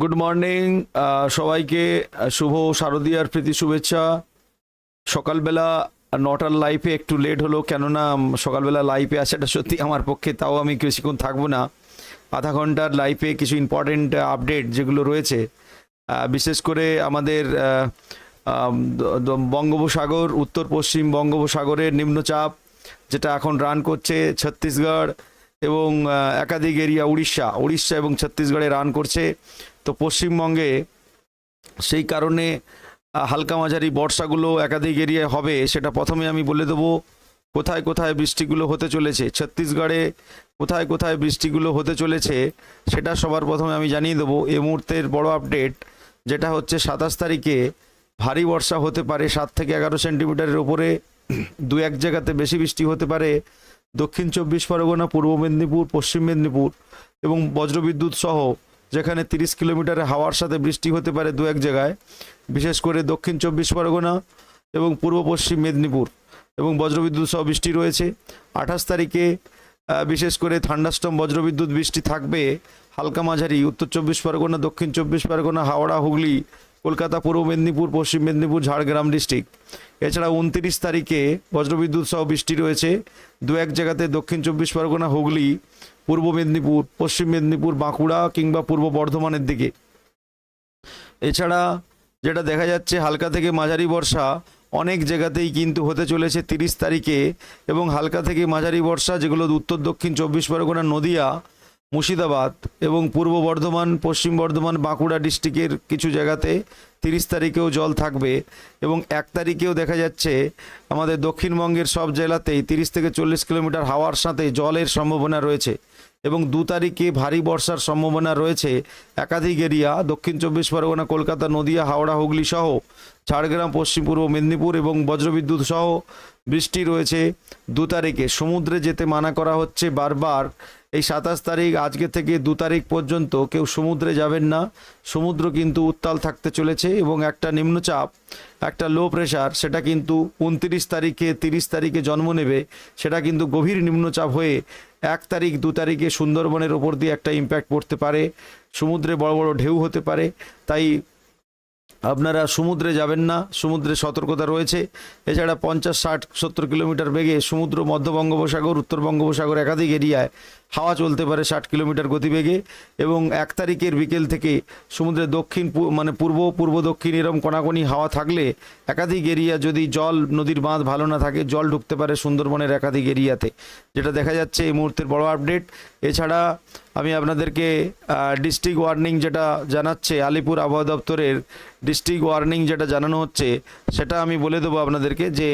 Good morning সবাইকে শুভ শারদীয়ার প্রীতি শুভেচ্ছা। সকালবেলা নটার লাইফে একটু লেট হলো, কেননা সকালবেলা লাইফে আসাটা সত্যি আমার পক্ষে, তাও আমি বেশিক্ষণ থাকব না। আধা ঘণ্টার লাইফে কিছু ইম্পর্টেন্ট আপডেট যেগুলো রয়েছে বিশেষ করে আমাদের বঙ্গোপসাগর, উত্তর পশ্চিম বঙ্গোপসাগরের নিম্নচাপ, যেটা এখন রান করছে ছত্তিশগড় এবং একাধিক এরিয়া উড়িষ্যা উড়িষ্যা এবং ছত্তিশগড়ে রান করছে। তো পশ্চিমবঙ্গে সেই কারণে হালকা মাঝারি বর্ষাগুলো একাধিক এরিয়ায় হবে, সেটা প্রথমে আমি বলে দেবো, কোথায় কোথায় বৃষ্টিগুলো হতে চলেছে, ছত্তিশগড়ে কোথায় কোথায় বৃষ্টিগুলো হতে চলেছে, সেটা সবার প্রথমে আমি জানিয়ে দেবো। এ মুহূর্তের বড় আপডেট যেটা হচ্ছে সাতাশ তারিখে ভারী বর্ষা হতে পারে, সাত থেকে এগারো সেন্টিমিটারের ওপরে দু এক জায়গাতে বেশি বৃষ্টি হতে পারে, দক্ষিণ চব্বিশ পরগনা, পূর্ব মেদিনীপুর, পশ্চিম মেদিনীপুর এবং বজ্রবিদ্যুৎ সহ যেখানে তিরিশ কিলোমিটারের হাওয়ার সাথে বৃষ্টি হতে পারে দু এক জায়গায়, বিশেষ করে দক্ষিণ চব্বিশ পরগনা এবং পূর্ব পশ্চিম মেদিনীপুর এবং বজ্রবিদ্যুৎ সহ বৃষ্টি রয়েছে। আঠাশ তারিখে বিশেষ করে থান্ডাস্টম, বজ্রবিদ্যুৎ বৃষ্টি থাকবে হালকা মাঝারি, উত্তর চব্বিশ পরগনা, দক্ষিণ চব্বিশ পরগনা, হাওড়া, হুগলি, কলকাতা, পূর্ব মেদিনীপুর, পশ্চিম মেদিনীপুর, ঝাড়গ্রাম ডিস্ট্রিক্ট। এছাড়া উনত্রিশ তারিখে বজ্রবিদ্যুৎ সহ বৃষ্টি রয়েছে। দু এক জায়গাতে দক্ষিণ চব্বিশ পরগনা, হুগলি পূর্ব মেদিনীপুর, পশ্চিম মেদিনীপুর, বাঁকুড়া কিংবা পূর্ব বর্ধমানের দিকে। এছাড়া যেটা দেখা যাচ্ছে, হালকা থেকে মাঝারি বর্ষা অনেক জায়গাতেই কিন্তু হতে চলেছে তিরিশ তারিখে এবং হালকা থেকে মাঝারি বর্ষা যেগুলো উত্তর, দক্ষিণ, চব্বিশ পরগনা, নদিয়া, মুর্শিদাবাদ এবং পূর্ব বর্ধমান, পশ্চিম বর্ধমান, বাঁকুড়া ডিস্ট্রিক্টের কিছু জায়গাতে তিরিশ তারিখেও জল থাকবে এবং এক তারিখেও দেখা যাচ্ছে আমাদের দক্ষিণবঙ্গের সব জেলাতেই তিরিশ থেকে চল্লিশ কিলোমিটার হাওয়ার সাথে জলের সম্ভাবনা রয়েছে এবং দু তারিখে ভারী বর্ষার সম্ভাবনা রয়েছে। একাধিক এরিয়া, দক্ষিণ চব্বিশ পরগনা, কলকাতা, নদিয়া, হাওড়া, হুগলি সহ ঝাড়গ্রাম, পশ্চিম পূর্ব মেদিনীপুর এবং বজ্রবিদ্যুৎ সহ বৃষ্টি রয়েছে দু তারিখে। সমুদ্রে যেতে মানা করা হচ্ছে বারবার এই সাতাশ তারিখ আজকে থেকে দু তারিখ পর্যন্ত কেউ সমুদ্রে যাবেন না। সমুদ্র কিন্তু উত্তাল থাকতে চলেছে এবং একটা নিম্নচাপ, একটা লো প্রেশার সেটা কিন্তু উনত্রিশ তারিখে তিরিশ তারিখে জন্ম নেবে, সেটা কিন্তু গভীর নিম্নচাপ হয়ে এক তারিখ, দু তারিখে সুন্দরবনের ওপর দিয়ে একটা ইম্প্যাক্ট পড়তে পারে। সমুদ্রে বড় বড় ঢেউ হতে পারে। তাই আপনারা সমুদ্রে যাবেন না, সমুদ্রে সতর্কতা রয়েছে। এছাড়া পঞ্চাশ, ষাট, সত্তর কিলোমিটার বেগে সমুদ্র মধ্য বঙ্গোপসাগর, উত্তর বঙ্গোপসাগর একাধিক এরিয়ায় হাওয়া চলতে পারে ষাট কিলোমিটার গতিবেগে এবং এক তারিখের বিকেল থেকে সমুদ্রের দক্ষিণ মানে পূর্ব পূর্ব দক্ষিণ এরম কণাকণি হাওয়া থাকলে একাধিক এরিয়া যদি জল নদীর বাঁধ ভালো না থাকে, জল ঢুকতে পারে সুন্দরবনের একাধিক এরিয়াতে। যেটা দেখা যাচ্ছে এই মুহূর্তের বড় আপডেট। এছাড়া আমি আপনাদেরকে ডিস্ট্রিক্ট ওয়ার্নিং যেটা জানাচ্ছে, আলিপুর আবহাওয়া দপ্তরের ডিস্ট্রিক্ট ওয়ার্নিং যেটা জানানো হচ্ছে, সেটা আমি বলে দেবো আপনাদেরকে যে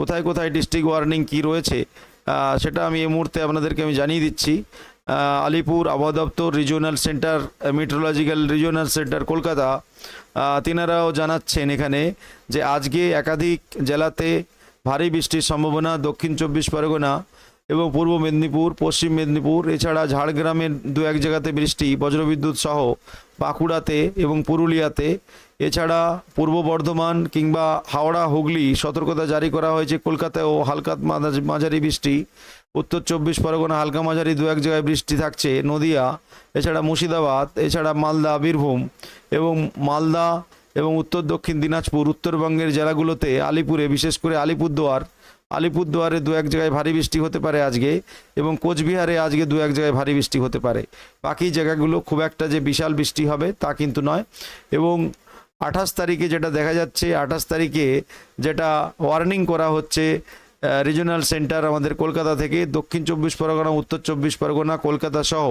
কোথায় কোথায় ডিস্ট্রিক্ট ওয়ার্নিং কি রয়েছে সেটা আমি এই মুহূর্তে আপনাদেরকে আমি জানিয়ে দিচ্ছি। আলিপুর আবহাওয়া দপ্তর regional centre meteorological regional centre Kolkata তিনারাও জানাচ্ছেন এখানে যে আজকে একাধিক জেলাতে ভারী বৃষ্টির সম্ভাবনা, দক্ষিণ চব্বিশ পরগনা এবং পূর্ব মেদিনীপুর, পশ্চিম মেদিনীপুর, এছাড়া ঝাড়গ্রামের দু এক জায়গাতে বৃষ্টি, বজ্রবিদ্যুৎ সহ বাঁকুড়াতে এবং পুরুলিয়াতে এছাড়া পূর্ব বর্ধমান কিংবা হাওড়া, হুগলি সতর্কতা জারি করা হয়েছে কলকাতায়ও হালকা মাঝারি- বৃষ্টি। উত্তর চব্বিশ পরগনা হালকা মাঝারি দু এক জায়গায় বৃষ্টি থাকছে। নদিয়া, এছাড়া মুর্শিদাবাদ, এছাড়া মালদা, বীরভূম এবং মালদা এবং উত্তর দক্ষিণ দিনাজপুর, উত্তরবঙ্গের জেলাগুলোতে আলিপুরে, বিশেষ করে আলিপুরদুয়ার, আলিপুরদুয়ারে দু এক জায়গায় ভারী বৃষ্টি হতে পারে আজকে এবং কোচবিহারে আজকে দু এক জায়গায় ভারী বৃষ্টি হতে পারে। বাকি জায়গাগুলো খুব একটা যে বিশাল বৃষ্টি হবে তা কিন্তু নয় এবং আঠাশ তারিখে যেটা দেখা যাচ্ছে, আঠাশ তারিখে যেটা ওয়ার্নিং করা হচ্ছে রিজিওনাল সেন্টার আমাদের কলকাতা থেকে, দক্ষিণ চব্বিশ পরগনা, উত্তর চব্বিশ পরগনা, কলকাতা সহ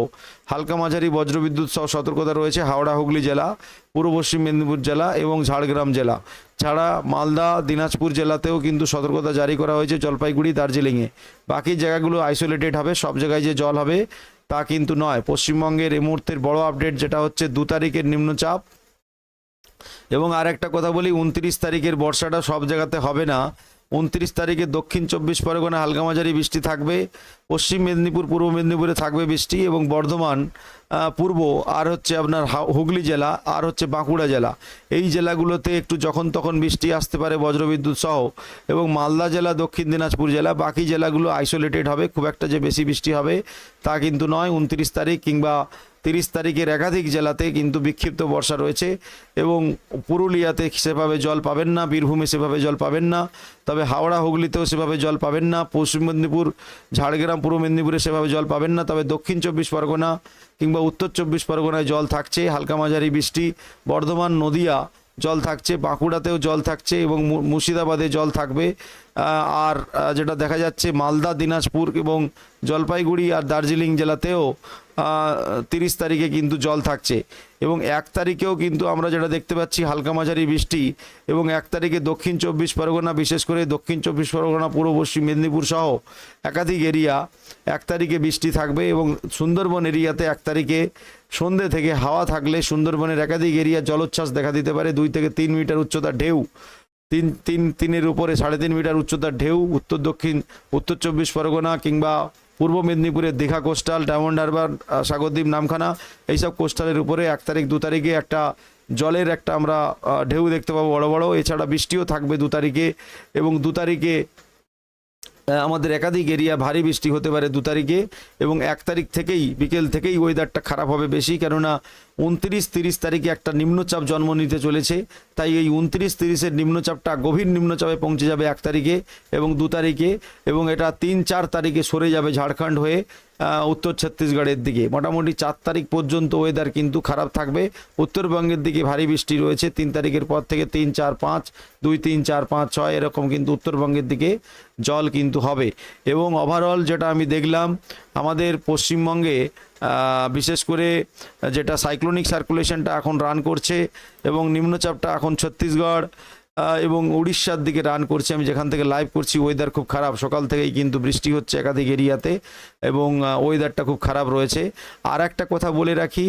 হালকা মাঝারি বজ্রবিদ্যুৎ সহ সতর্কতা রয়েছে হাওড়া, হুগলি জেলা, পূর্ব পশ্চিম মেদিনীপুর জেলা এবং ঝাড়গ্রাম জেলা। ছাড়া মালদা, দিনাজপুর জেলাতেও কিন্তু সতর্কতা জারি করা হয়েছে জলপাইগুড়ি, দার্জিলিংয়ে। বাকি জায়গাগুলো আইসোলেটেড হবে, সব জায়গায় যে জল হবে তা কিন্তু নয়। পশ্চিমবঙ্গের এই মুহূর্তের বড় আপডেট যেটা হচ্ছে, দু তারিখের নিম্নচাপ এবং আর একটা কথা বলি, উনত্রিশ তারিখের বর্ষাটা সব জায়গাতে হবে না। উনত্রিশ তারিখে দক্ষিণ চব্বিশ পরগনা হালকা মাঝারি বৃষ্টি থাকবে, পশ্চিম মেদিনীপুর, পূর্ব মেদিনীপুরে থাকবে বৃষ্টি এবং বর্ধমান পূর্ব আর হচ্ছে আপনার হুগলি জেলা আর হচ্ছে বাঁকুড়া জেলা। এই জেলাগুলোতে একটু যখন তখন বৃষ্টি আসতে পারে বজ্রবিদ্যুৎ সহ এবং মালদা জেলা, দক্ষিণ দিনাজপুর জেলা, বাকি জেলাগুলো আইসোলেটেড হবে, খুব একটা যে বেশি বৃষ্টি হবে তা কিন্তু নয়। উনত্রিশ তারিখ কিংবা তিরিশ তারিখের একাধিক জেলাতে কিন্তু বিক্ষিপ্ত বর্ষা রয়েছে এবং পুরুলিয়াতে সেভাবে জল পাবেন না, বীরভূমে সেভাবে জল পাবেন না, তবে হাওড়া, হুগলিতেও সেভাবে জল পাবেন না, পশ্চিম মেদিনীপুর, ঝাড়গ্রাম, পূর্ব মেদিনীপুরে সেভাবে জল পাবেন না, তবে দক্ষিণ চব্বিশ পরগনা কিংবা উত্তর চব্বিশ পরগনায় জল থাকছে, হালকা মাঝারি বৃষ্টি, বর্ধমান, নদিয়া জল থাকছে, বাঁকুড়াতেও জল থাকছে এবং মুর্শিদাবাদে জল থাকবে। আর যেটা দেখা যাচ্ছে মালদা, দিনাজপুর এবং জলপাইগুড়ি আর দার্জিলিং জেলাতেও তিরিশ তারিখে কিন্তু জল থাকছে। এবং এক তারিখেও কিন্তু আমরা যেটা দেখতে পাচ্ছি হালকা মাঝারি বৃষ্টি এবং এক তারিখে দক্ষিণ চব্বিশ পরগনা, বিশেষ করে দক্ষিণ চব্বিশ পরগনা, পূর্ব পশ্চিম মেদিনীপুর সহ একাধিক এরিয়া এক তারিখে বৃষ্টি থাকবে এবং সুন্দরবন এরিয়াতে এক তারিখে সন্ধ্যে থেকে হাওয়া থাকলে সুন্দরবনের একাধিক এরিয়া জলোচ্ছ্বাস দেখা দিতে পারে। দুই থেকে তিন মিটার উচ্চতার ঢেউ তিন তিন, তিনের উপরে সাড়ে তিন মিটার উচ্চতার ঢেউ, উত্তর দক্ষিণ, উত্তর চব্বিশ পরগনা কিংবা পূর্ব মেদিনীপুরের Digha coastal, Diamond Harbour Sagardwip, Namkhana, এইসব কোস্টালের উপরে এক তারিখ, দু তারিখে একটা জলের একটা আমরা ঢেউ দেখতে পাবো বড়ো বড়ো। এছাড়া বৃষ্টিও থাকবে দু তারিখে এবং দু তারিখে আমাদের একাধিক এরিয়া ভারী বৃষ্টি হতে পারে দু তারিখে এবং এক তারিখ থেকেই, বিকেল থেকেই ওয়েদারটা খারাপ হবে বেশি। কেননা উনত্রিশ তিরিশ তারিখে একটা নিম্নচাপ জন্ম নিতে চলেছে। তাই এই উনত্রিশ তিরিশের নিম্নচাপটা গভীর নিম্নচাপে পৌঁছে যাবে এক তারিখে এবং দু তারিখে এবং এটা তিন চার তারিখে সরে যাবে ঝাড়খণ্ড হয়ে। উত্তর ছত্তিশগড়ের দিকে। মোটামুটি চার তারিখ পর্যন্ত ওয়েদার কিন্তু খারাপ থাকবে। উত্তরবঙ্গের দিকে ভারী বৃষ্টি রয়েছে। তিন তারিখের পর থেকে তিন, চার, পাঁচ, দুই, তিন, চার, পাঁচ, ছয়, এরকম কিন্তু উত্তরবঙ্গের দিকে জল কিন্তু হবে। এবং ওভারঅল যেটা আমি দেখলাম, আমাদের পশ্চিমবঙ্গে বিশেষ করে যেটা সাইক্লোনিক সার্কুলেশনটা এখন রান করছে এবং নিম্নচাপটা এখন ছত্তিশগড় এবং উড়িষ্যার দিকে রান করছে, আমি যেখান থেকে লাইভ করছি ওয়েদার খুব খারাপ। সকাল থেকেই কিন্তু বৃষ্টি হচ্ছে একাধিক এরিয়াতে এবং ওয়েদারটা খুব খারাপ রয়েছে। আর একটা কথা বলে রাখি,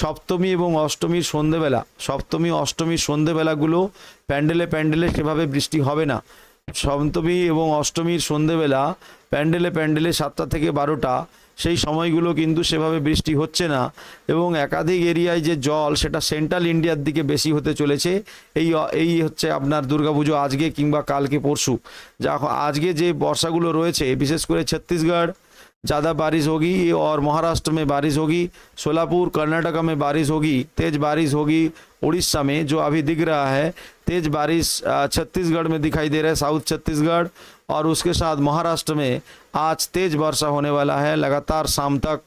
সপ্তমী এবং অষ্টমীর সন্ধেবেলা, সপ্তমী, অষ্টমীর সন্ধেবেলাগুলো প্যান্ডেলে প্যান্ডেলে সেভাবে বৃষ্টি হবে না। সপ্তমী এবং অষ্টমীর সন্ধেবেলা প্যান্ডেলে প্যান্ডেলে সাতটা থেকে বারোটা সেই সময়গুলো কিন্তু সেভাবে বৃষ্টি হচ্ছে না এবং একাধিক এরিয়ায় যে জল সেটা সেন্ট্রাল ইন্ডিয়ার দিকে বেশি হতে চলেছে এই এই হচ্ছে আপনার দুর্গাপুজো আজকে কিংবা কালকে পরশু যা আজকে যে বর্ষাগুলো রয়েছে বিশেষ করে ছত্তিশগড় ज़्यादा बारिश होगी और महाराष्ट्र में बारिश होगी सोलापुर कर्नाटका में बारिश होगी तेज बारिश होगी उड़ीसा में जो अभी दिख रहा है तेज बारिश अ, छत्तीसगढ़ में दिखाई दे रहा है साउथ छत्तीसगढ़ और उसके साथ महाराष्ट्र में आज तेज वर्षा होने वाला है। लगातार शाम तक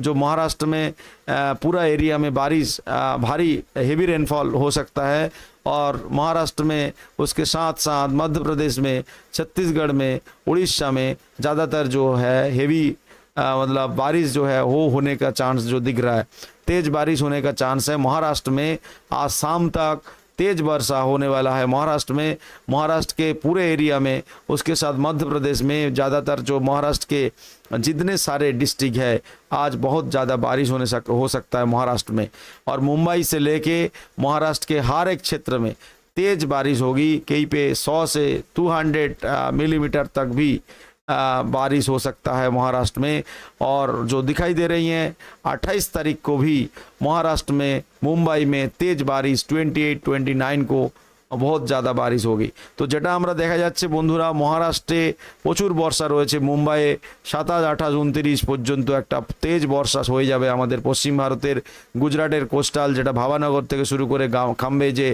जो महाराष्ट्र में पूरा एरिया में बारिश भारी हेवी रेनफॉल हो सकता है और महाराष्ट्र में उसके साथ साथ मध्य प्रदेश में, छत्तीसगढ़ में, उड़ीसा में ज़्यादातर जो है हेवी मतलब बारिश जो है वो होने का चांस जो दिख रहा है। तेज बारिश होने का चांस है। महाराष्ट्र में आज शाम तक तेज वर्षा होने वाला है महाराष्ट्र में, महाराष्ट्र के पूरे एरिया में, उसके साथ मध्य प्रदेश में ज़्यादातर जो महाराष्ट्र के जितने सारे डिस्ट्रिक्ट है, आज बहुत ज़्यादा बारिश होने सक, हो सकता है महाराष्ट्र में। और मुंबई से लेके महाराष्ट्र के हर एक क्षेत्र में तेज बारिश होगी, कहीं पे 100 से 200 मिलीमीटर तक भी बारिश हो सकता है महाराष्ट्र में, और जो दिखाई दे रही हैं 28 तारीख को भी महाराष्ट्र में, मुंबई में तेज बारिश 28 29 को বহুত ज़्यादा বারিশ হোগি তো যেটা আমরা দেখা যাচ্ছে বন্ধুরা মহারাষ্ট্রে প্রচুর বর্ষা রয়েছে মুম্বাইয়ে সাতাশ আঠাশ উনত্রিশ পর্যন্ত একটা তেজ বর্ষা হয়ে যাবে আমাদের পশ্চিম ভারতের গুজরাটের কোস্টাল যেটা ভাবানগর থেকে শুরু করে গাঁ খাম্বে যে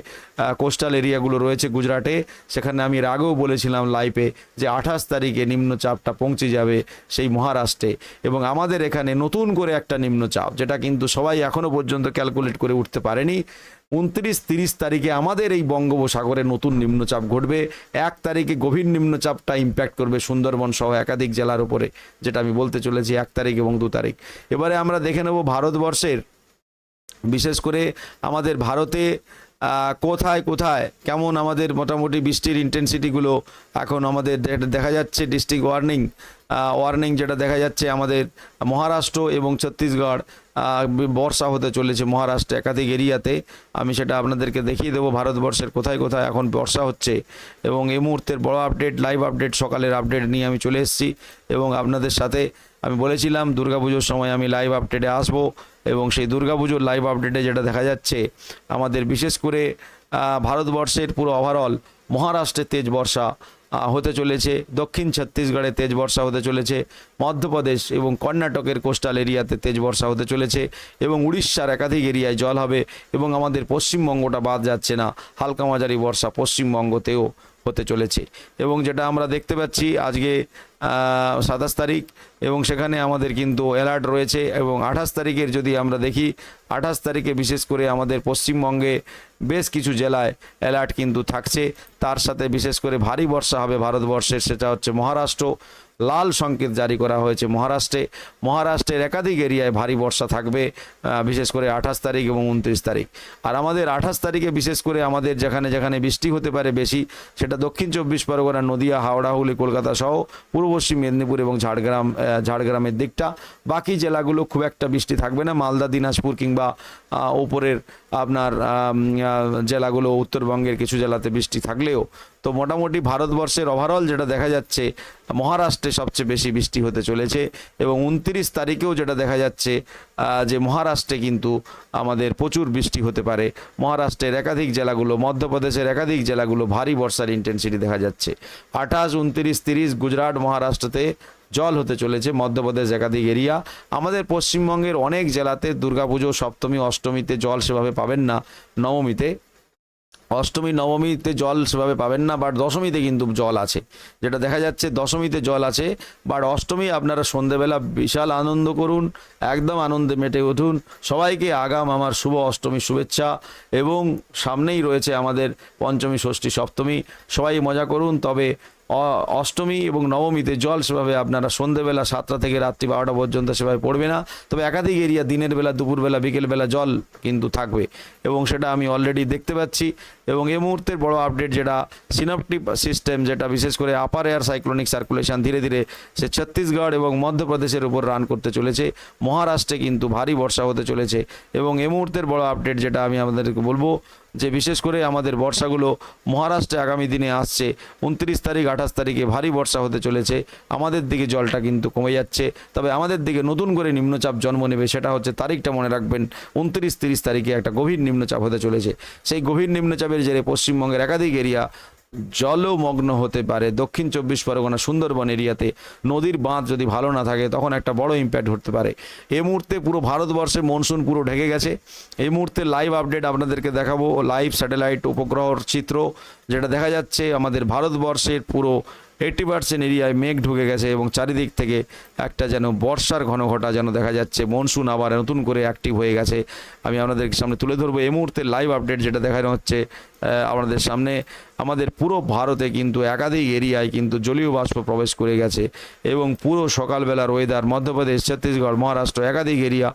কোস্টাল এরিয়াগুলো রয়েছে গুজরাটে সেখানে আমি এর আগেও বলেছিলাম লাইভে যে আঠাশ তারিখে নিম্নচাপটা পৌঁছে যাবে সেই মহারাষ্ট্রে এবং আমাদের এখানে নতুন করে একটা নিম্নচাপ যেটা কিন্তু সবাই এখনো পর্যন্ত ক্যালকুলেট করে উঠতে পারেনি উনত্রিশ, তিরিশ তারিখে আমাদের এই বঙ্গোপসাগরে নতুন নিম্নচাপ ঘটবে। এক তারিখে গভীর নিম্নচাপটা ইম্প্যাক্ট করবে সুন্দরবন সহ একাধিক জেলার উপরে, যেটা আমি বলতে চলেছি এক তারিখ এবং দু তারিখ। এবারে আমরা দেখে নেব ভারতবর্ষের, বিশেষ করে আমাদের ভারতে কোথায় কোথায়, কেমন আমাদের মোটামুটি বৃষ্টির ইন্টেন্সিটিগুলো এখন আমাদের দেখা যাচ্ছে ডিস্ট্রিক্ট ওয়ার্নিং ওয়ার্নিং যেটা দেখা যাচ্ছে আমাদের মহারাষ্ট্র এবং ছত্তিশগড় বর্ষা হতে চলেছে মহারাষ্ট্রে একাধিক এরিয়াতে। আমি সেটা আপনাদেরকে দেখিয়ে দেবো ভারতবর্ষের কোথায় কোথায় এখন বর্ষা হচ্ছে। এবং এই মুহূর্তের বড় আপডেট লাইভ আপডেট সকালের আপডেট নিয়ে আমি চলে এসেছি। এবং আপনাদের সাথে আমি বলেছিলাম, দুর্গাপুজোর সময় আমি লাইভ আপডেটে আসব। এবং সেই দুর্গাপুজোর লাইভ আপডেটে যেটা দেখা যাচ্ছে, আমাদের বিশেষ করে ভারতবর্ষের পুরো ওভারঅল মহারাষ্ট্রে তেজ বর্ষা। হতে চলেছে। দক্ষিণ ছত্তিশগড়ে তেজ বর্ষা হতে চলেছে। মধ্যপ্রদেশ এবং কর্ণাটকের কোস্টাল এরিয়াতে তেজ বর্ষা হতে চলেছে এবং উড়িষ্যার একাধিক এরিয়ায় জল হবে এবং আমাদের পশ্চিমবঙ্গটা বাদ যাচ্ছে না। হালকা মাঝারি বর্ষা পশ্চিমবঙ্গতেও হতে চলেছে। এবং যেটা আমরা দেখতে পাচ্ছি আজকে সাতাশ তারিখ, এবং সেখানে আমাদের কিন্তু অ্যালার্ট রয়েছে, এবং আঠাশ তারিখের যদি আমরা দেখি, আঠাশ তারিখে বিশেষ করে আমাদের পশ্চিমবঙ্গে বেশ কিছু জেলায় অ্যালার্ট কিন্তু থাকছে। তার সাথে বিশেষ করে ভারী বর্ষা হবে ভারতবর্ষের, সেটা হচ্ছে মহারাষ্ট্র। লাল সংকেত জারি করা হয়েছে মহারাষ্ট্রে। মহারাষ্ট্রের একাধিক এরিয়ায় ভারী বর্ষা থাকবে বিশেষ করে আঠাশ তারিখ এবং উনত্রিশ তারিখ। আর আমাদের আঠাশ তারিখে বিশেষ করে আমাদের যেখানে যেখানে বৃষ্টি হতে পারে বেশি, সেটা দক্ষিণ চব্বিশ পরগনা, নদিয়া, হাওড়া, হুগলি, কলকাতা সহ পূর্ব পশ্চিম মেদিনীপুর এবং ঝাড়গ্রাম ঝাড়গ্রামের দিকটা। বাকি জেলাগুলো খুব একটা বৃষ্টি থাকবে না। মালদা, দিনাজপুর কিংবা ওপরের আপনার জেলাগুলো উত্তরবঙ্গের কিছু জেলাতে বৃষ্টি থাকলেও, তো মোটামুটি ভারতবর্ষের ওভারঅল যেটা দেখা যাচ্ছে, মহারাষ্ট্রে সবচেয়ে বেশি বৃষ্টি হতে চলেছে এবং উনত্রিশ তারিখেও যেটা দেখা যাচ্ছে যে মহারাষ্ট্রে কিন্তু আমাদের প্রচুর বৃষ্টি হতে পারে। মহারাষ্ট্রের একাধিক জেলাগুলো, মধ্যপ্রদেশের একাধিক জেলাগুলো ভারী বর্ষার ইন্টেন্সিটি দেখা যাচ্ছে। আঠাশ, উনত্রিশ, তিরিশ, গুজরাট, মহারাষ্ট্রতে জল হতে চলেছে মধ্যপ্রদেশ একাধিক এরিয়া। আমাদের পশ্চিমবঙ্গের অনেক জেলাতে দুর্গাপুজো, সপ্তমী, অষ্টমীতে জল সেভাবে পাবেন না, নবমীতে। অষ্টমী, নবমীতে জল সেভাবে পাবেন না বাট দশমীতে কিন্তু জল আছে। যেটা দেখা যাচ্ছে দশমীতে জল আছে বাট অষ্টমী আপনারা সন্ধেবেলা বিশাল আনন্দ করুন, একদম আনন্দে মেটে উঠুন। সবাইকে আগাম আমার শুভ অষ্টমী শুভেচ্ছা, এবং সামনেই রয়েছে আমাদের পঞ্চমী, ষষ্ঠী, সপ্তমী। সবাই মজা করুন, তবে অষ্টমী এবং নবমীতে জল সেভাবে আপনারা সন্ধেবেলা সাতটা থেকে রাত্রি বারোটা পর্যন্ত সেভাবে পড়বে না। তবে একাধিক এরিয়া দিনের বেলা, দুপুরবেলা, বিকেলবেলা জল কিন্তু থাকবে। এবং সেটা আমি অলরেডি দেখতে পাচ্ছি। এবং এই মুহূর্তের বড় আপডেট যেটা সিনপটিক সিস্টেম যেটা বিশেষ করে আপার এয়ার সাইক্লোনিক সার্কুলেশন ধীরে ধীরে সে ছত্তিশগড় এবং মধ্যপ্রদেশের উপর রান করতে চলেছে। মহারাষ্ট্রে কিন্তু ভারী বর্ষা হতে চলেছে এবং এই মুহূর্তের বড় আপডেট যেটা আমি আমাদেরকে বলব যে বিশেষ করে আমাদের বর্ষাগুলো মহারাষ্ট্রে আগামী দিনে আসছে। উনত্রিশ তারিখ, আঠাশ তারিখে ভারী বর্ষা হতে চলেছে। আমাদের দিকে জলটা কিন্তু কমে যাচ্ছে। তবে আমাদের দিকে নতুন করে নিম্নচাপ জন্ম নেবে সেটা হচ্ছে তারিখটা মনে রাখবেন। উনত্রিশ তিরিশ তারিখে একটা গভীর নিম্নচাপ হতে চলেছে। সেই গভীর নিম্নচাপের জেরে পশ্চিমবঙ্গের একাধিক এরিয়া জলমগ্ন হতে পারে। দক্ষিণ চব্বিশ পরগনা সুন্দরবন এরিয়াতে নদীর বাঁধ যদি ভালো না থাকে, তখন একটা বড় ইম্প্যাক্ট হতে পারে। এই মুহূর্তে পুরো ভারতবর্ষে মনসুন পুরো ঢেকে গেছে। এই মুহূর্তে লাইভ আপডেট আপনাদেরকে দেখাবো। লাইভ স্যাটেলাইট উপগ্রহর চিত্র যেটা দেখা যাচ্ছে আমাদের ভারতবর্ষের পুরো এইটি পার্সেন্ট এরিয়ায় মেঘ ঢুকে গেছে এবং চারিদিক থেকে একটা যেন বর্ষার ঘন ঘটা যেন দেখা যাচ্ছে। মনসুন আবার নতুন করে অ্যাক্টিভ হয়ে গেছে। আমি আপনাদের সামনে তুলে ধরবো। এই মুহূর্তে লাইভ আপডেট যেটা দেখানো হচ্ছে আপনাদের সামনে। আমাদের পুরো ভারতে কিন্তু একাধিক এরিয়ায় কিন্তু জলীয় বাষ্প প্রবেশ করে গেছে এবং পুরো সকালবেলার ওয়েদার মধ্যপ্রদেশ, ছত্তিশগড়, মহারাষ্ট্র একাধিক এরিয়া,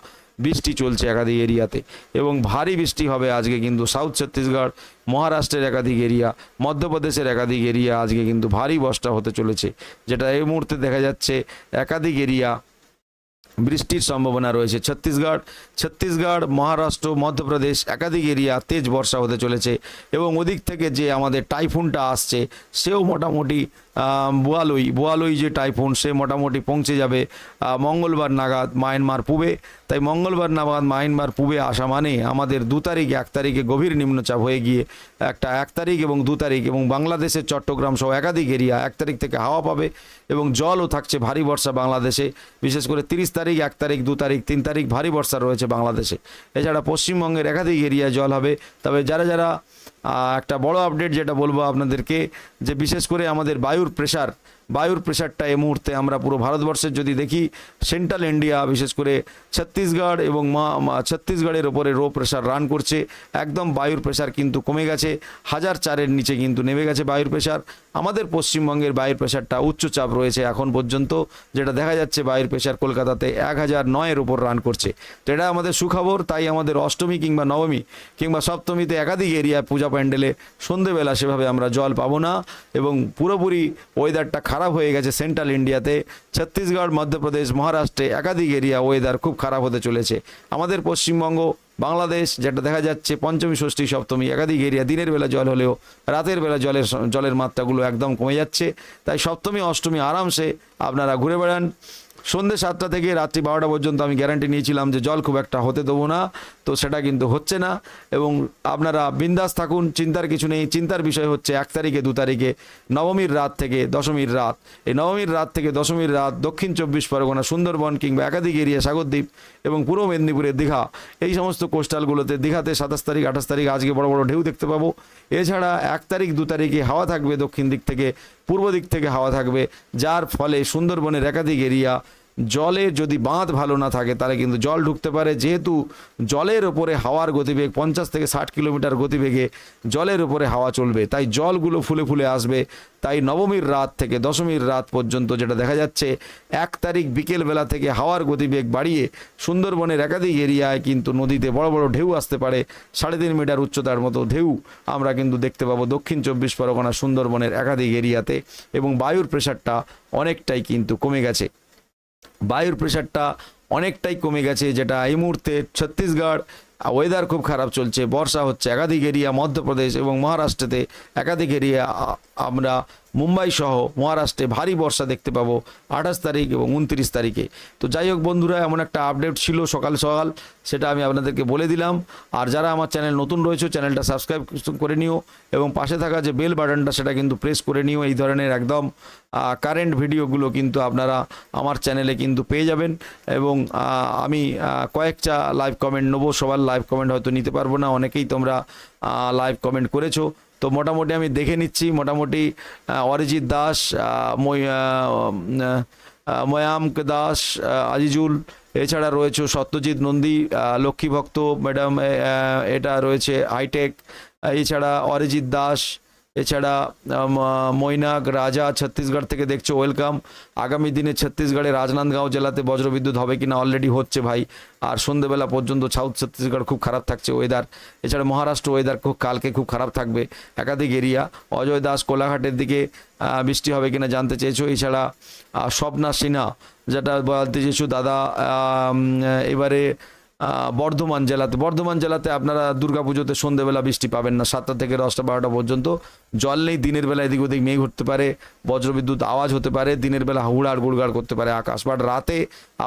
বৃষ্টি চলছে একাধিক এরিয়াতে এবং ভারী বৃষ্টি হবে আজকে কিন্তু সাউথ ছত্তিশগড় মহারাষ্ট্রের একাধিক এরিয়া, মধ্যপ্রদেশের একাধিক এরিয়া আজকে কিন্তু ভারী বর্ষা হতে চলেছে, যেটা এই মুহূর্তে দেখা যাচ্ছে একাধিক এরিয়া বৃষ্টির সম্ভাবনা রয়েছে। ছত্তিশগড় ছত্তিশগড়, মহারাষ্ট্র, মধ্যপ্রদেশ একাধিক এরিয়া তেজ বর্ষা হতে চলেছে এবং ওদিক থেকে যে আমাদের টাইফুনটা আসছে, সেও মোটামুটি বোয়ালই বোয়ালই যে টাইফুন, সে মোটামুটি পৌঁছে যাবে মঙ্গলবার নাগাদ মায়ানমার পূবে। তাই মঙ্গলবার নাগাদ মায়ানমার পূবে আসা মানে আমাদের দু তারিখ, এক তারিখে গভীর নিম্নচাপ হয়ে গিয়ে একটা এক তারিখ এবং দু তারিখ এবং বাংলাদেশের চট্টগ্রাম সহ একাধিক এরিয়া এক তারিখ থেকে হাওয়া পাবে এবং জলও থাকছে ভারী বর্ষা বাংলাদেশে। বিশেষ করে তিরিশ তারিখ, এক তারিখ, দু তারিখ, তিন তারিখ ভারী বর্ষা রয়েছে বাংলাদেশে। এছাড়া পশ্চিমবঙ্গের একাধিক এরিয়ায় জল হবে। তবে যারা যারা একটা বড় আপডেট যেটা বলব আপনাদেরকে যে বিশেষ করে আমাদের বায়ুর প্রেশার বায়ুর প্রেশারটা এই মুহূর্তে আমরা পুরো ভারতবর্ষের যদি দেখি, সেন্ট্রাল ইন্ডিয়া, বিশেষ করে ছত্তিশগড় এবং মা- ছত্তিশগড়ের ওপরে রো প্রেশার রান করছে। একদম বায়ুর প্রেশার কিন্তু কমে গেছে, হাজার চারের নিচে কিন্তু নেমে গেছে বায়ুর প্রেশার আমাদের পশ্চিমবঙ্গের বায়ুর প্রেশারটা উচ্চচাপ রয়েছে এখন পর্যন্ত, যেটা দেখা যাচ্ছে বায়ুর প্রেশার কলকাতাতে এক হাজার নয়ের ওপর রান করছে। তো এটা আমাদের সুখবর, তাই আমাদের অষ্টমী কিংবা নবমী কিংবা সপ্তমীতে একাধিক এরিয়া পূজা প্যান্ডেলে সন্ধেবেলা সেভাবে আমরা জল পাবো না এবং পুরোপুরি ওয়েদারটা খারাপ হয়ে গেছে সেন্ট্রাল ইন্ডিয়াতে। ছত্তিশগড়, মধ্যপ্রদেশ, মহারাষ্ট্রে একাধিক এরিয়া ওয়েদার খুব খারাপ হতে চলেছে। আমাদের পশ্চিমবঙ্গ, বাংলাদেশ যেটা দেখা যাচ্ছে পঞ্চমী, ষষ্ঠী, সপ্তমী একাধিক এরিয়া দিনের বেলা জল হলেও রাতের বেলা জলের জলের মাত্রাগুলো একদম কমে যাচ্ছে। তাই সপ্তমী, অষ্টমী আরামসে আপনারা ঘুরে বেড়ান। সন্ধ্যে সাতটা থেকে রাত্রি বারোটা পর্যন্ত আমি গ্যারান্টি নিয়েছিলাম যে জল খুব একটা হতে দেবো না, তো সেটা কিন্তু হচ্ছে না। এবং আপনারা বিন্দাস থাকুন, চিন্তার কিছু নেই। চিন্তার বিষয় হচ্ছে এক তারিখে দু তারিখে নবমীর রাত থেকে দশমীর রাত। এই নবমীর রাত থেকে দশমীর রাত দক্ষিণ চব্বিশ পরগনা, সুন্দরবন কিংবা একাধিক এরিয়া সাগরদ্বীপ এবং পূর্ব মেদিনীপুরের দীঘা। এই সমস্ত কোস্টালগুলোতে দীঘাতে সাতাশ তারিখ, আঠাশ তারিখ, আজকে বড় বড় ঢেউ দেখতে পাবো। এছাড়া এক তারিখ, দু তারিখে হাওয়া থাকবে দক্ষিণ দিক থেকে, পূর্ব দিক থেকে হাওয়া থাকবে। যার ফলে সুন্দরবনের একাধিক এরিয়া জলে যদি বাঁধ ভালো না থাকে, তাহলে কিন্তু জল ঢুকতে পারে। যেহেতু জলের ওপরে হাওয়ার গতিবেগ পঞ্চাশ থেকে ষাট কিলোমিটার গতিবেগে জলের উপরে হাওয়া চলবে, তাই জলগুলো ফুলে ফুলে আসবে। তাই নবমীর রাত থেকে দশমীর রাত পর্যন্ত যেটা দেখা যাচ্ছে, এক তারিখ বিকেলবেলা থেকে হাওয়ার গতিবেগ বাড়িয়ে সুন্দরবনের একাধিক এরিয়ায় কিন্তু নদীতে বড় বড় ঢেউ আসতে পারে। সাড়ে তিন মিটার উচ্চতার মতো ঢেউ আমরা কিন্তু দেখতে পাবো দক্ষিণ চব্বিশ পরগনা সুন্দরবনের একাধিক এরিয়াতে এবং বায়ুর প্রেশারটা অনেকটাই কিন্তু কমে গেছে। বায়ুর প্রেশারটা অনেকটাই কমে গেছে, যেটা এই মুহূর্তে ছত্তিশগড় ওয়েদার খুব খারাপ চলছে, বর্ষা হচ্ছে একাধিক এরিয়া মধ্যপ্রদেশ এবং মহারাষ্ট্রেতে একাধিক এরিয়া আমরা মুম্বাই সহ মহারাষ্ট্রে ভারী বর্ষা দেখতে পাবো আঠাশ তারিখ এবং উনত্রিশ তারিখে। তো যাই হোক বন্ধুরা, এমন একটা আপডেট ছিল সকাল সকাল, সেটা আমি আপনাদেরকে বলে দিলাম। আর যারা আমার চ্যানেল নতুন রয়েছে চ্যানেলটা সাবস্ক্রাইব করে নিও এবং পাশে থাকা যে বেল বাটনটা সেটা কিন্তু প্রেস করে নিও। এই ধরনের একদম কারেন্ট ভিডিওগুলো কিন্তু আপনারা আমার চ্যানেলে কিন্তু পেয়ে যাবেন এবং আমি কয়েকটা লাইভ কমেন্ট নেব। সবার লাইভ কমেন্ট হয়তো নিতে পারব না, অনেকেই তোমরা লাইভ কমেন্ট করেছ। তো মোটামুটি আমি দেখে নিচ্ছি, মোটামুটি অরিজিৎ দাস ময়ামক দাস আজিজুল, এছাড়া রয়েছে সত্যজিৎ নন্দী লক্ষ্মী ভক্ত, ম্যাডাম এটা রয়েছে হাইটেক, এছাড়া অরিজিৎ দাস এছাড়া মৈনাক, রাজা ছত্তিশগড় থেকে দেখছ ওয়েলকাম। আগামী দিনে ছত্তিশগড়ে রাজনান্দগাঁও জেলাতে বজ্রবিদ্যুৎ হবে কিনা অলরেডি হচ্ছে ভাই। আর সন্ধেবেলা পর্যন্ত সাউথ ছত্তিশগড় খুব খারাপ থাকছে ওয়েদার এছাড়া মহারাষ্ট্র ওয়েদার খুব, কালকে খুব খারাপ থাকবে। একাধিক এরিয়া অজয় দাস কোলাঘাটের দিকে বৃষ্টি হবে কিনা জানতে চেয়েছো। এছাড়া স্বপ্না সিনহা, যেটা বলতে চেয়েছো দাদা এবারে বর্ধমান জেলাতে বর্ধমান জেলাতে আপনারা দুর্গাপুজোতে সন্ধেবেলা বৃষ্টি পাবেন না। সাতটা থেকে দশটা, বারোটা পর্যন্ত। জল নেই, দিনের বেলা এদিক ওদিক মেঘ হতে পারে, বজ্রবিদ্যুৎ আওয়াজ হতে পারে, দিনের বেলা হুড়াড় গুড়গাড় করতে পারে আকাশ। বাট রাতে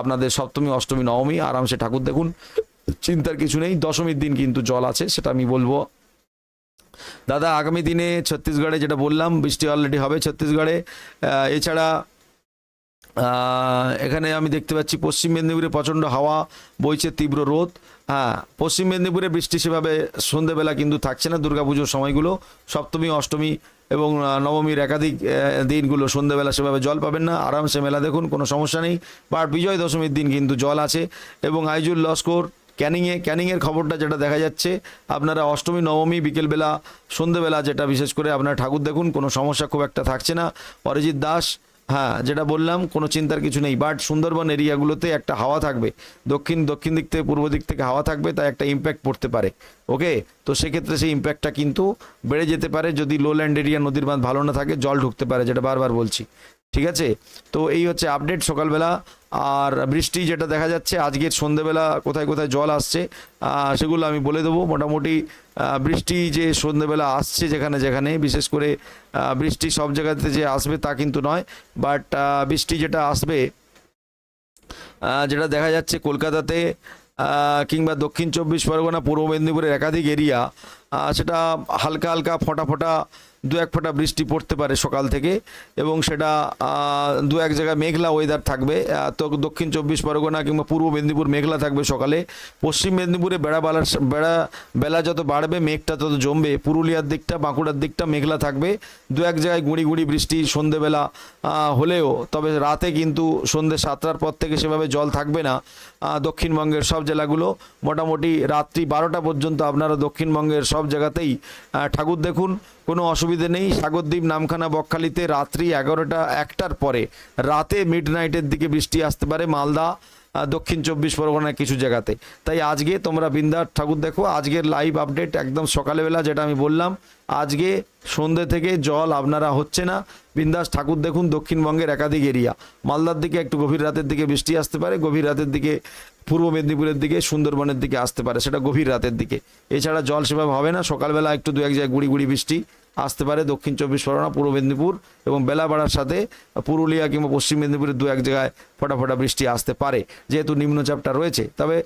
আপনাদের সপ্তমী, অষ্টমী, নবমী, আরামসে ঠাকুর দেখুন, চিন্তার কিছু নেই। দশমীর দিন কিন্তু জল আছে, সেটা আমি বলব। দাদা, আগামী দিনে ছত্তিশগড়ে যেটা বললাম, বৃষ্টি অলরেডি হবে ছত্তিশগড়ে। এছাড়া এখানে আমি দেখতে পাচ্ছি পশ্চিম মেদিনীপুরে প্রচণ্ড হাওয়া, বইছে তীব্র রোদ। হ্যাঁ পশ্চিম মেদিনীপুরে বৃষ্টি সেভাবে সন্ধেবেলা কিন্তু থাকছে না দুর্গাপুজোর সময়গুলো। সপ্তমী, অষ্টমী এবং নবমীর একাধিক দিনগুলো সন্ধেবেলা সেভাবে জল পাবেন না। আরামসে মেলা দেখুন, কোনো সমস্যা নেই। বাট বিজয় দশমীর দিন কিন্তু জল আছে এবং আইজুল লস্কর ক্যানিংয়ে, ক্যানিংয়ের খবরটা যেটা দেখা যাচ্ছে, আপনারা অষ্টমী, নবমী বিকেলবেলা, সন্ধেবেলা যেটা বিশেষ করে আপনারা ঠাকুর দেখুন, কোনো সমস্যা খুব একটা থাকছে না। অরিজিৎ দাস হ্যাঁ যেটা বললাম, কোনো চিন্তার কিছু নেই। বাট সুন্দরবন এরিয়াগুলোতে একটা হাওয়া থাকবে। দক্ষিণ দক্ষিণ দিক থেকে, পূর্ব দিক থেকে হাওয়া থাকবে, তাই একটা ইম্প্যাক্ট পড়তে পারে। ওকে তো সেক্ষেত্রে সেই ইম্প্যাক্টটা কিন্তু বেড়ে যেতে পারে যদি লো ল্যান্ড এরিয়া নদীর বাঁধ ভালো না থাকে, জল ঢুকতে পারে, যেটা বারবার বলছি। ঠিক আছে? তো এই হচ্ছে আপডেট সকালবেলা। আর বৃষ্টি যেটা দেখা যাচ্ছে আজকের সন্ধেবেলা কোথায় কোথায় জল আসছে সেগুলো আমি বলে দেবো। মোটামুটি বৃষ্টি যে সন্ধেবেলা আসছে যেখানে যেখানে, বিশেষ করে বৃষ্টি সব জায়গাতে যে আসবে তা কিন্তু নয়। বাট বৃষ্টি যেটা আসবে যেটা দেখা যাচ্ছে কলকাতাতে কিংবা দক্ষিণ চব্বিশ পরগনা, পূর্ব মেদিনীপুরের একাধিক এরিয়া সেটা হালকা হালকা ফোঁটা ফোঁটা দু এক ফোঁটা বৃষ্টি পড়তে পারে সকাল থেকে এবং সেটা দু এক জায়গায় মেঘলা ওয়েদার থাকবে। তো দক্ষিণ চব্বিশ পরগনা কিংবা পূর্ব মেদিনীপুর মেঘলা থাকবে সকালে। পশ্চিম মেদিনীপুরে বেড়া বেলার বেড়া বেলা যত বাড়বে মেঘটা তত জমবে। পুরুলিয়ার দিকটা, বাঁকুড়ার দিকটা মেঘলা থাকবে। দু এক জায়গায় গুঁড়ি গুঁড়ি বৃষ্টি সন্ধেবেলা হলেও তবে রাতে কিন্তু সন্ধে সাতটার পর থেকে সেভাবে জল থাকবে না। দক্ষিণবঙ্গের সব জেলাগুলো। মোটামুটি রাত্রি বারোটা পর্যন্ত আপনারা দক্ষিণবঙ্গের সব জায়গাতেই ঠাকুর দেখুন। কোনো অসুবিধে নেই। সাগরদ্বীপ নামখানা বকখালিতে রাত্রি এগারোটা একটার পরে রাতে মিড নাইটের দিকে বৃষ্টি আসতে পারে। মালদা দক্ষিণ চব্বিশ পরগনার কিছু জায়গাতে। তাই আজকে তোমরা বিন্দার ঠাকুর দেখো, আজকের লাইভ আপডেট একদম সকালবেলা যেটা আমি বললাম, আজকে সন্ধ্যে থেকে জল আপনারা হচ্ছে না। বিন্দাস ঠাকুর দেখুন দক্ষিণবঙ্গের একাধিক এরিয়া মালদার দিকে একটু গভীর রাতের দিকে বৃষ্টি আসতে পারে, গভীর রাতের দিকে পূর্ব মেদিনীপুরের দিকে সুন্দরবনের দিকে আসতে পারে, সেটা গভীর রাতের দিকে। এছাড়া জল সেভাবে হবে না, সকালবেলা একটু দু এক জায়গায় গুড়ি গুড়ি বৃষ্টি আসতে পারে দক্ষিণ চব্বিশ পরগনা, পূর্ব মেদিনীপুর এবং বেলা বাড়ার সাথে পুরুলিয়া কিংবা পশ্চিম মেদিনীপুরের দু এক জায়গায় ফটাফটা বৃষ্টি আসতে পারে। যেহেতু নিম্নচাপটা রয়েছে, তবে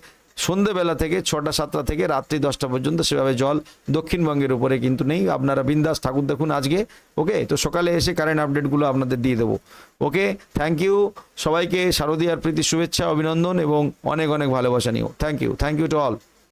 সন্ধেবেলা থেকে ছটা সাতটা থেকে রাত্রি দশটা পর্যন্ত সেভাবে জল দক্ষিণবঙ্গের উপরে কিন্তু নেই। আপনারা বিন্দাস ঠাকুর দেখুন আজকে, ওকে? তো সকালে এসে কারেন্ট আপডেটগুলো আপনাদের দিয়ে দেবো। ওকে? থ্যাংক ইউ সবাইকে শারদীয়ার প্রীতি, শুভেচ্ছা, অভিনন্দন এবং অনেক অনেক ভালোবাসা নিও thank you thank you to all